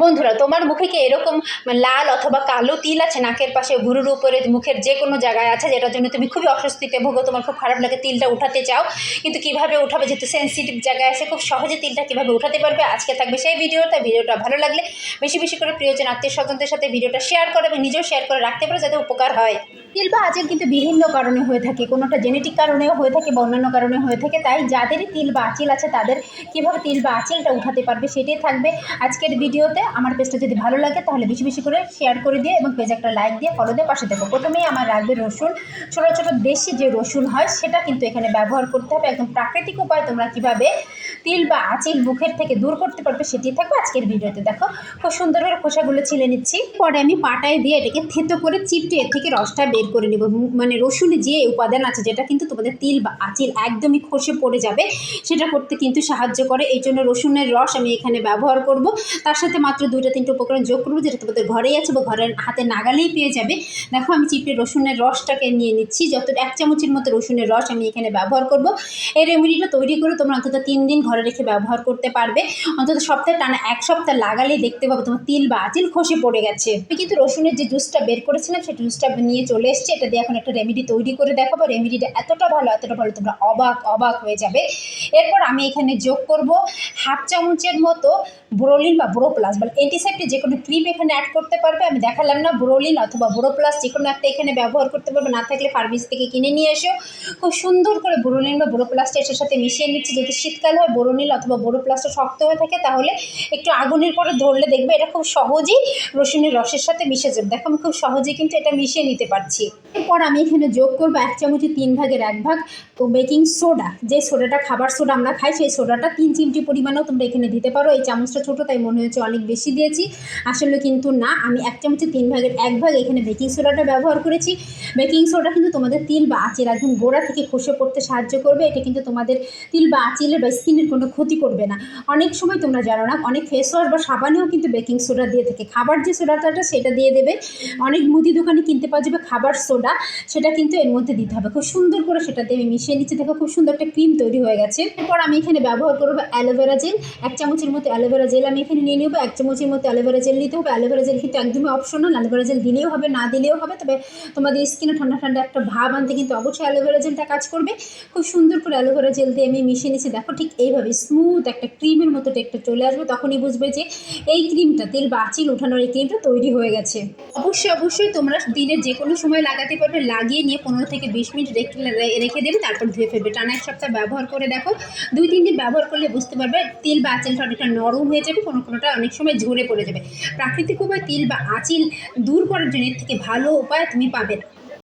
বন্ধুরা, তোমার মুখে কি এরকম লাল অথবা কালো তিল আছে? নাকের পাশে, ভুরুর উপরে, মুখের যে কোনো জায়গায় আছে, যেটার জন্য তুমি খুবই অস্বস্তিতে ভোগো, তোমার খুব খারাপ লাগে তিলটা উঠাতে চাও। কিন্তু কীভাবে উঠাবে, যেহেতু সেন্সিটিভ জায়গায় আছে, খুব সহজে তিলটা কীভাবে উঠাতে পারবে, আজকে থাকবে সেই ভিডিওটা। ভিডিওটা ভালো লাগলে বেশি বেশি করে প্রিয়জন আত্মীয় স্বজনদের সাথে ভিডিওটা শেয়ার করো এবং নিজেও শেয়ার করে রাখতে পারো, যাতে উপকার হয়। তিল বা আঁচেল কিন্তু বিভিন্ন কারণে হয়ে থাকে। কোনোটা জেনেটিক কারণেও হয়ে থাকে বা অন্যান্য কারণে হয়ে থাকে। তাই যাদেরই তিল বা আঁচিল আছে, তাদের কীভাবে তিল বা আঁচিলটা উঠাতে পারবে সেটাই থাকবে আজকের ভিডিওতে। আমার পেজটা যদি ভালো লাগে, তাহলে বেশি বেশি করে শেয়ার করে দিয়ে এবং পেজে একটা লাইক দিয়ে ফলো দিয়ে পাশে দেখো। প্রথমেই আমার রাখবে রসুন। ছোটো ছোটো দেশি যে রসুন হয়, সেটা কিন্তু এখানে ব্যবহার করতে হবে। একদম প্রাকৃতিক উপায় তোমরা কীভাবে তিল বা আঁচিল মুখের থেকে দূর করতে পারবে সেটি থাকবে আজকের ভিডিওতে। দেখো, খুব সুন্দর খোসাগুলো ছিলে নিচ্ছি। পরে আমি পাটায় দিয়ে এটাকে থেতো করে চিপটে এর থেকে রসটা বের করে নেব। মানে রসুনে যে উপাদান আছে, যেটা কিন্তু তোমাদের তিল বা আঁচিল একদমই খসে পড়ে যাবে, সেটা করতে কিন্তু সাহায্য করে। এই জন্য রসুনের রস আমি এখানে ব্যবহার করব। তার সাথে মাত্র দুইটা তিনটে উপকরণ যোগ করব, যেটা তোমাদের ঘরেই আছে, বা ঘরের হাতে নাগালেই পেয়ে যাবে। দেখো, আমি চিপে রসুনের রসটাকে নিয়ে নিচ্ছি। যত, এক চামচের মতো রসুনের রস আমি এখানে ব্যবহার করব। এই রেমেডিটা তৈরি করে তোমরা অন্তত তিন দিন ঘরে রেখে ব্যবহার করতে পারবে। অন্তত সপ্তাহে টানা এক সপ্তাহ লাগালেই দেখতে পাবো তোমার তিল বা আঁচিল খসে পড়ে গেছে। কিন্তু রসুনের যে জুসটা বের করেছিলাম, সেই জুসটা নিয়ে চলে এসেছি। এটা দিয়ে এখন একটা রেমেডি তৈরি করে দেখাবো। রেমেডিটা এতটা ভালো এতটা ভালো তোমরা অবাক অবাক হয়ে যাবে। এরপর আমি এখানে যোগ করব হাফ চামচের মতো ব্রোলিন বা ব্রো প্লাস বা অ্যান্টিসেপ্টিক যে কোনো ক্রিম এখানে অ্যাড করতে পারবে। আমি দেখালাম না ব্রোলিন অথবা ব্রো প্লাস যে কোনো একটা এখানে ব্যবহার করতে পারবে। না থাকলে ফার্মেসি থেকে কিনে নিয়ে এসো। খুব সুন্দর করে ব্রোলিন বা ব্রো প্লাসটা সাথে মিশিয়ে নিচ্ছি। যদি শীতকাল হয় ব্রোনিল অথবা ব্রো প্লাসটা শক্ত হয়ে থাকে, তাহলে একটু আগুনের পরে ধরলে দেখবে এটা খুব সহজেই রসুনের রসের সাথে মিশে যাবে। দেখো আমি খুব সহজেই কিন্তু এটা মিশিয়ে নিতে পারছি। এরপর আমি এখানে যোগ করব এক চামচে তিন ভাগের এক ভাগ বেকিং সোডা যে সোডাটা খাবার সোডা আমরা খাই, সেই সোডাটা তিন চিমটি পরিমাণেও তোমরা এখানে দিতে পারো। এই চামচটা ছোটো, তাই মনে হচ্ছে অনেক বেশি দিয়েছি। আসলে কিন্তু না, আমি এক চামচে তিন ভাগের এক ভাগ এখানে বেকিং সোডাটা ব্যবহার করেছি। বেকিং সোডা কিন্তু তোমাদের তিল বা আঁচিল একদম গোড়া থেকে খসে পড়তে সাহায্য করবে। এটা কিন্তু তোমাদের তিল বা আঁচিলের বা স্কিনের কোনো ক্ষতি করবে না। অনেক সময় তোমরা জানো না, অনেক ফেস ওয়াশ বা সাবানেও কিন্তু বেকিং সোডা দিয়ে থাকে। খাবার যে সোডাটা সেটা দিয়ে দেবে। অনেক মুদি দোকানে কিনতে পাওয়া যাবে খাবার সোডা সেটা কিন্তু এর মধ্যে দিতে হবে। খুব সুন্দর করে সেটাতে আমি মিশিয়ে নিচ্ছি। দেখো খুব সুন্দর একটা ক্রিম তৈরি হয়ে গেছে। এরপর আমি এখানে ব্যবহার করব অ্যালোভেরা জেল এক চামচের মতো অ্যালোভেরা জেল আমি এখানে নিয়ে নেব। এক চামচের মতো অ্যালোভেরা জেল নিতে হবে। অ্যালোভেরা জেল কিন্তু একদমই অপশনাল অ্যালোভেরা জেল দিলেও হবে, না দিলেও হবে। তবে তোমাদের স্কিনে ঠান্ডা ঠান্ডা একটা ভাব আনতে কিন্তু অবশ্যই অ্যালোভেরা জেলটা কাজ করবে। খুব সুন্দর করে অ্যালোভেরা জেল দিয়ে আমি মিশিয়ে নিচ্ছি। দেখো ঠিক এইভাবে স্মুথ একটা ক্রিমের মতো টেকটা চলে আসবে, তখনই বুঝবে যে এই ক্রিমটা তেল বা আঁচিল ওঠানোর এই ক্রিমটা তৈরি হয়ে গেছে। অবশ্যই অবশ্যই তোমরা দিনের যে কোনো সময় লাগাতে পারবে, লাগিয়ে নিয়ে পনেরো থেকে বিশ মিনিট রেখে রেখে দেবে, তারপর ধুয়ে ফেলবে। টানা এক সপ্তাহ ব্যবহার করে দেখো, দুই, তিন দিন ব্যবহার করলে বুঝতে পারবে, তিল বা আঁচিলটা অনেকটা নরম হয়ে যাবে, কোনো কোনোটা অনেক সময় ঝরে পড়ে যাবে। প্রাকৃতিক উপায়, তিল বা আঁচিল দূর করার জন্য এর থেকে ভালো উপায় তুমি পাবে।